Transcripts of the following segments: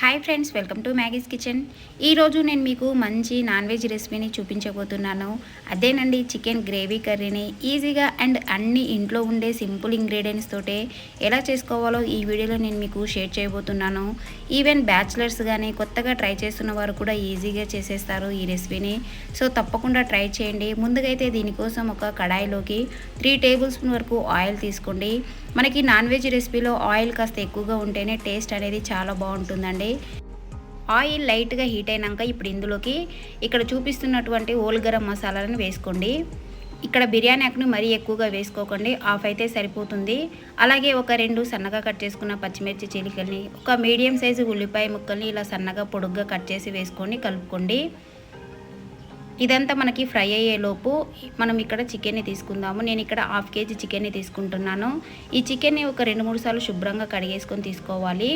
Hi friends welcome to Maggie's kitchen ఈరోజు నేను మీకు మంచి నాన్ వెజ్ రెసిపీని చూపించబోతున్నాను. అదేనండి చికెన్ గ్రేవీ కర్రీని ఈజీగా అండ్ అన్ని ఇంట్లో ఉండే సింపుల్ ఇంగ్రీడియంట్స్ తోటే ఎలా చేసుకోవాలో ఈ వీడియోలో నేను మీకు షేర్ చేయబోతున్నాను. ఈవెన్ బ్యాచిలర్స్ కానీ కొత్తగా ట్రై చేస్తున్న వారు కూడా ఈజీగా చేసేస్తారు ఈ రెసిపీని సో తప్పకుండా ట్రై చేయండి. ముందుగా అయితే దీనికోసం ఒక కడాయిలోకి త్రీ టేబుల్ స్పూన్ వరకు ఆయిల్ తీసుకోండి. మనకి నాన్ వెజ్ రెసిపీలో ఆయిల్ కాస్త ఎక్కువగా ఉంటేనే టేస్ట్ అనేది చాలా బాగుంటుందండి. ఆయిల్ లైట్గా హీట్ అయినాక ఇప్పుడు ఇందులోకి ఇక్కడ చూపిస్తున్నటువంటి ఓల్ గరం మసాలాలను వేసుకోండి. ఇక్కడ బిర్యానీ ఆకుని మరీ ఎక్కువగా వేసుకోకండి. ఆఫ్ అయితే సరిపోతుంది. అలాగే ఒక రెండు సన్నగా కట్ చేసుకున్న పచ్చిమిర్చి చిలికల్ని ఒక మీడియం సైజు ఉల్లిపాయ ముక్కల్ని ఇలా సన్నగా పొడుగ్గా కట్ చేసి వేసుకొని కలుపుకోండి. ఇదంతా మనకి ఫ్రై అయ్యేలోపు మనం ఇక్కడ చికెన్ని తీసుకుందాము. నేను ఇక్కడ హాఫ్ కేజీ చికెన్ని తీసుకుంటున్నాను. ఈ చికెన్ని ఒక రెండు మూడు సార్లు శుభ్రంగా కడిగేసుకొని తీసుకోవాలి.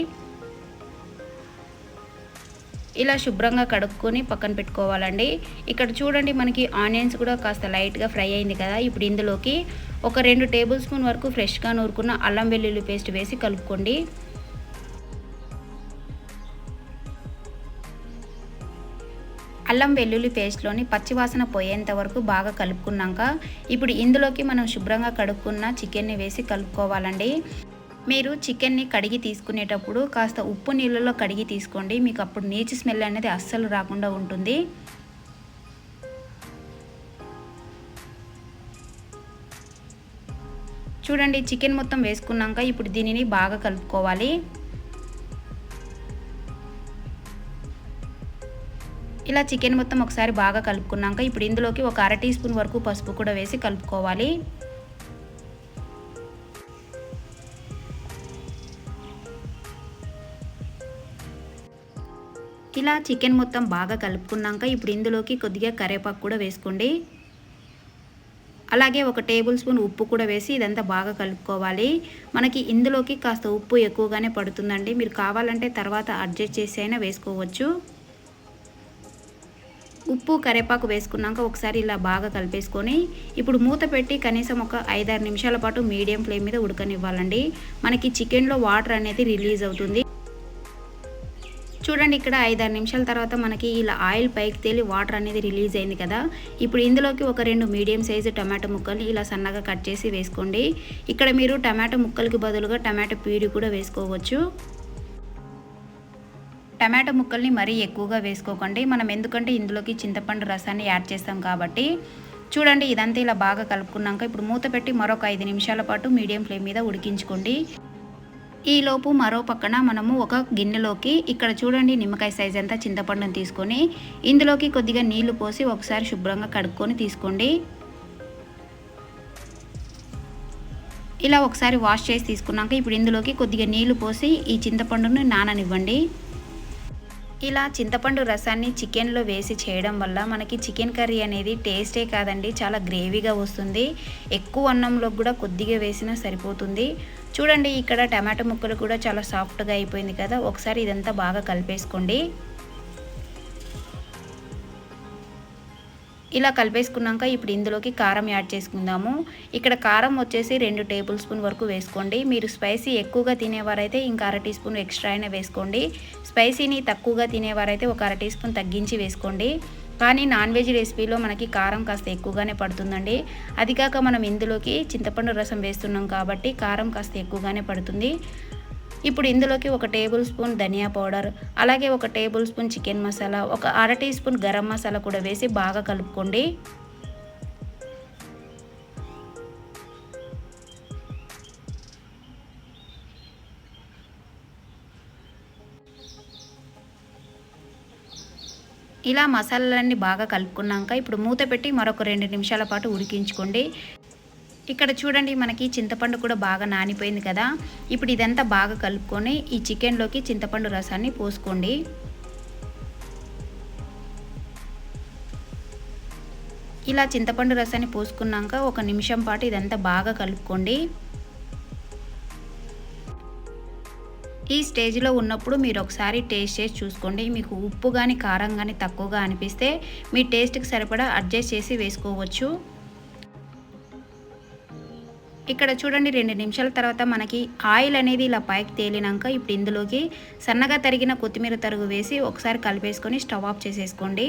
ఇలా శుభ్రంగా కడుక్కొని పక్కన పెట్టుకోవాలండి. ఇక్కడ చూడండి మనకి ఆనియన్స్ కూడా కాస్త లైట్గా ఫ్రై అయింది కదా. ఇప్పుడు ఇందులోకి ఒక రెండు టేబుల్ స్పూన్ వరకు ఫ్రెష్గా నూరుకున్న అల్లం వెల్లుల్లి పేస్ట్ వేసి కలుపుకోండి. అల్లం వెల్లుల్లి పేస్ట్లోని పచ్చివాసన పోయేంత వరకు బాగా కలుపుకున్నాక ఇప్పుడు ఇందులోకి మనం శుభ్రంగా కడుక్కున్న చికెన్ని వేసి కలుపుకోవాలండి. మీరు చికెన్ని కడిగి తీసుకునేటప్పుడు కాస్త ఉప్పు నీళ్ళలో కడిగి తీసుకోండి. మీకు అప్పుడు నీచు స్మెల్ అనేది అస్సలు రాకుండా ఉంటుంది. చూడండి చికెన్ మొత్తం వేసుకున్నాక ఇప్పుడు దీనిని బాగా కలుపుకోవాలి. ఇలా చికెన్ మొత్తం ఒకసారి బాగా కలుపుకున్నాక ఇప్పుడు ఇందులోకి ఒక అర టీ స్పూన్ వరకు పసుపు కూడా వేసి కలుపుకోవాలి. ఇలా చికెన్ మొత్తం బాగా కలుపుకున్నాక ఇప్పుడు ఇందులోకి కొద్దిగా కరివేపాకు కూడా వేసుకోండి. అలాగే ఒక టేబుల్ స్పూన్ ఉప్పు కూడా వేసి ఇదంతా బాగా కలుపుకోవాలి. మనకి ఇందులోకి కాస్త ఉప్పు ఎక్కువగానే పడుతుందండి. మీరు కావాలంటే తర్వాత అడ్జస్ట్ చేసి అయినా వేసుకోవచ్చు. ఉప్పు కరేపాకు వేసుకున్నాక ఒకసారి ఇలా బాగా కలిపేసుకొని ఇప్పుడు మూత పెట్టి కనీసం ఒక ఐదారు నిమిషాల పాటు మీడియం ఫ్లేమ్ మీద ఉడకనివ్వాలండి. మనకి చికెన్లో వాటర్ అనేది రిలీజ్ అవుతుంది. చూడండి ఇక్కడ ఐదారు నిమిషాల తర్వాత మనకి ఇలా ఆయిల్ పైకి తేలి వాటర్ అనేది రిలీజ్ అయింది కదా. ఇప్పుడు ఇందులోకి ఒక రెండు మీడియం సైజు టమాటో ముక్కల్ని ఇలా సన్నగా కట్ చేసి వేసుకోండి. ఇక్కడ మీరు టమాటో ముక్కలకి బదులుగా టమాటో ప్యూరీ కూడా వేసుకోవచ్చు. టమాటో ముక్కల్ని మరీ ఎక్కువగా వేసుకోకండి. మనం ఎందుకంటే ఇందులోకి చింతపండు రసాన్ని యాడ్ చేస్తాం కాబట్టి. చూడండి ఇదంతా ఇలా బాగా కలుపుకున్నాక ఇప్పుడు మూత పెట్టి మరొక ఐదు నిమిషాల పాటు మీడియం ఫ్లేమ్ మీద ఉడికించుకోండి. ఈలోపు మరో పక్కన మనము ఒక గిన్నెలోకి ఇక్కడ చూడండి నిమ్మకాయ సైజ్ అంతా చింతపండుని తీసుకొని ఇందులోకి కొద్దిగా నీళ్ళు పోసి ఒకసారి శుభ్రంగా కడుక్కొని తీసుకోండి. ఇలా ఒకసారి వాష్ చేసి తీసుకున్నాక ఇప్పుడు ఇందులోకి కొద్దిగా నీళ్ళు పోసి ఈ చింతపండును నాననివ్వండి. ఇలా చింతపండు రసాన్ని చికెన్లో వేసి చేయడం వల్ల మనకి చికెన్ కర్రీ అనేది టేస్టే కాదండి చాలా గ్రేవీగా వస్తుంది. ఎక్కువ అన్నంలో కూడా కొద్దిగా వేసినా సరిపోతుంది. చూడండి ఇక్కడ టమాటో ముక్కలు కూడా చాలా సాఫ్ట్గా అయిపోయింది కదా ఒకసారి ఇదంతా బాగా కలిపేసుకోండి. ఇలా కలిపేసుకున్నాక ఇప్పుడు ఇందులోకి కారం యాడ్ చేసుకుందాము. ఇక్కడ కారం వచ్చేసి రెండు టేబుల్ స్పూన్ వరకు వేసుకోండి. మీరు స్పైసీ ఎక్కువగా తినేవారైతే ఇంకా అర టీ స్పూన్ ఎక్స్ట్రా అయినా వేసుకోండి. స్పైసీని తక్కువగా తినేవారైతే ఒక అర టీ స్పూన్ తగ్గించి వేసుకోండి. కానీ నాన్ వెజ్ రెసిపీలో మనకి కారం కాస్త ఎక్కువగానే పడుతుందండి. అది కాక మనం ఇందులోకి చింతపండు రసం వేస్తున్నాం కాబట్టి కారం కాస్త ఎక్కువగానే పడుతుంది. ఇప్పుడు ఇందులోకి ఒక టేబుల్ స్పూన్ ధనియా పౌడర్ అలాగే ఒక టేబుల్ స్పూన్ చికెన్ మసాలా ఒక అర టీ స్పూన్ గరం మసాలా కూడా వేసి బాగా కలుపుకోండి. ఇలా మసాలాలన్నీ బాగా కలుపుకున్నాక ఇప్పుడు మూత పెట్టి మరొక రెండు నిమిషాల పాటు ఉడికించుకోండి. ఇక్కడ చూడండి మనకి చింతపండు కూడా బాగా నానిపోయింది కదా. ఇప్పుడు ఇదంతా బాగా కలుపుకొని ఈ చికెన్లోకి చింతపండు రసాన్ని పోసుకోండి. ఇలా చింతపండు రసాన్ని పోసుకున్నాక ఒక నిమిషం పాటు ఇదంతా బాగా కలుపుకోండి. ఈ స్టేజ్లో ఉన్నప్పుడు మీరు ఒకసారి టేస్ట్ చేసి చూసుకోండి. మీకు ఉప్పు కానీ కారం కానీ తక్కువగా అనిపిస్తే మీ టేస్ట్కి సరిపడా అడ్జస్ట్ చేసి వేసుకోవచ్చు. ఇక్కడ చూడండి రెండు నిమిషాల తర్వాత మనకి ఆయిల్ అనేది ఇలా పైకి తేలినాక ఇప్పుడు ఇందులోకి సన్నగా తరిగిన కొత్తిమీర తరుగు వేసి ఒకసారి కలిపేసుకొని స్టవ్ ఆఫ్ చేసేసుకోండి.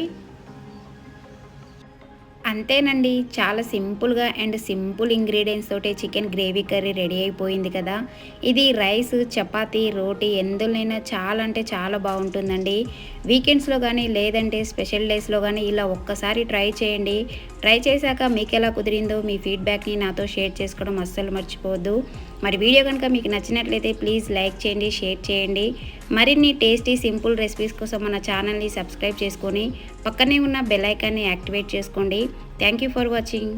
అంతేనండి చాలా సింపుల్గా అండ్ సింపుల్ ఇంగ్రీడియంట్స్ తోటి చికెన్ గ్రేవీ కర్రీ రెడీ అయిపోయింది కదా. ఇది రైస్ చపాతి రోటీ ఎందులోనైనా చాలా అంటే చాలా బాగుంటుందండి. వీకెండ్స్లో కానీ లేదంటే స్పెషల్ డేస్లో కానీ ఇలా ఒక్కసారి ట్రై చేయండి. ట్రై చేశాక మీకు ఎలా కుదిరిందో మీ ఫీడ్బ్యాక్ని నాతో షేర్ చేసుకోవడం అస్సలు మర్చిపోవద్దు. మరి వీడియో కనుక మీకు నచ్చినట్లయితే ప్లీజ్ లైక్ చేయండి షేర్ చేయండి. మరిన్ని టేస్టీ సింపుల్ రెసిపీస్ కోసం మన ఛానల్ని సబ్స్క్రైబ్ చేసుకొని పక్కనే ఉన్న బెల్ ఐకాన్ని యాక్టివేట్ చేసుకోండి. Thank you for watching